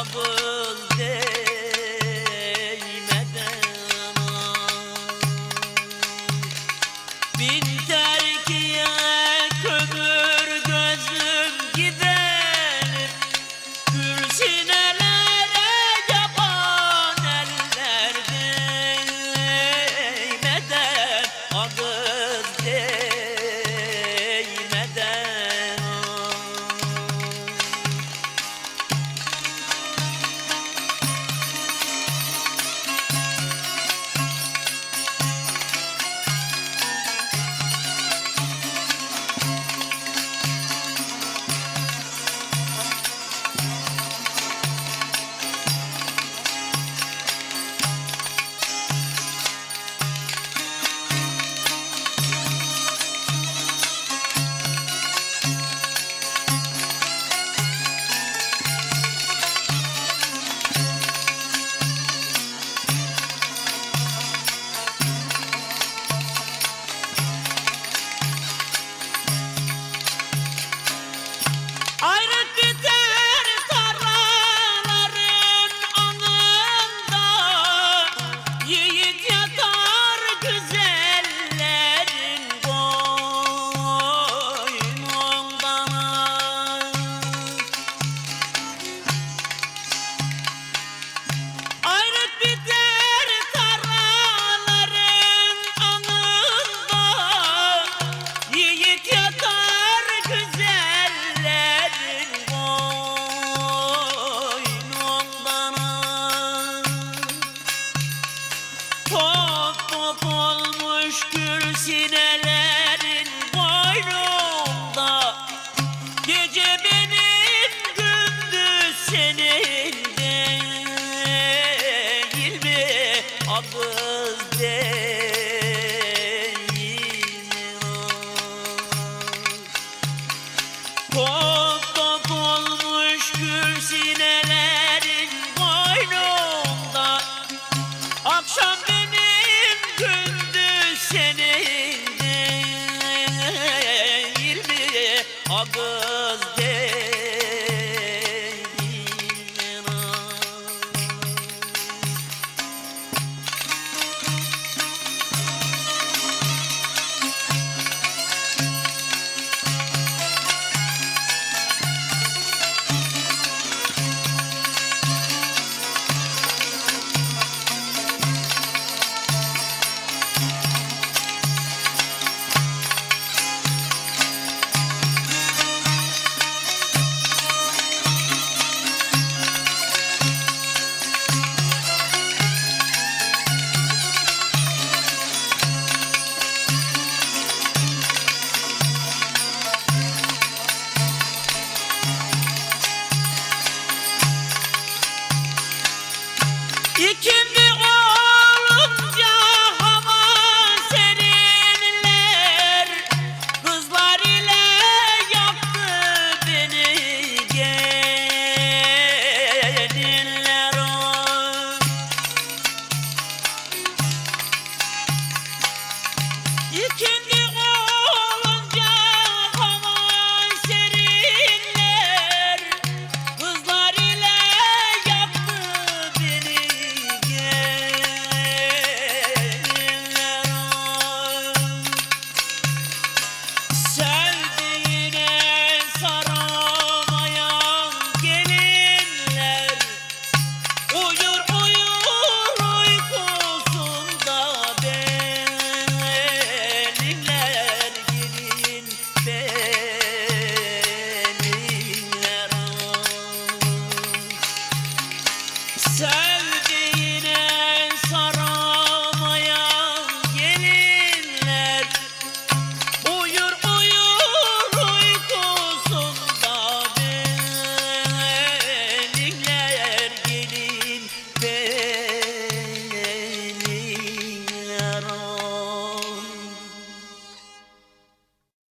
nabız değmeden Bin terkiye kömür gözüm gidelim Gülsinelere yaban eller değmeden Nabız değmeden Sinelerin boynunda. Gece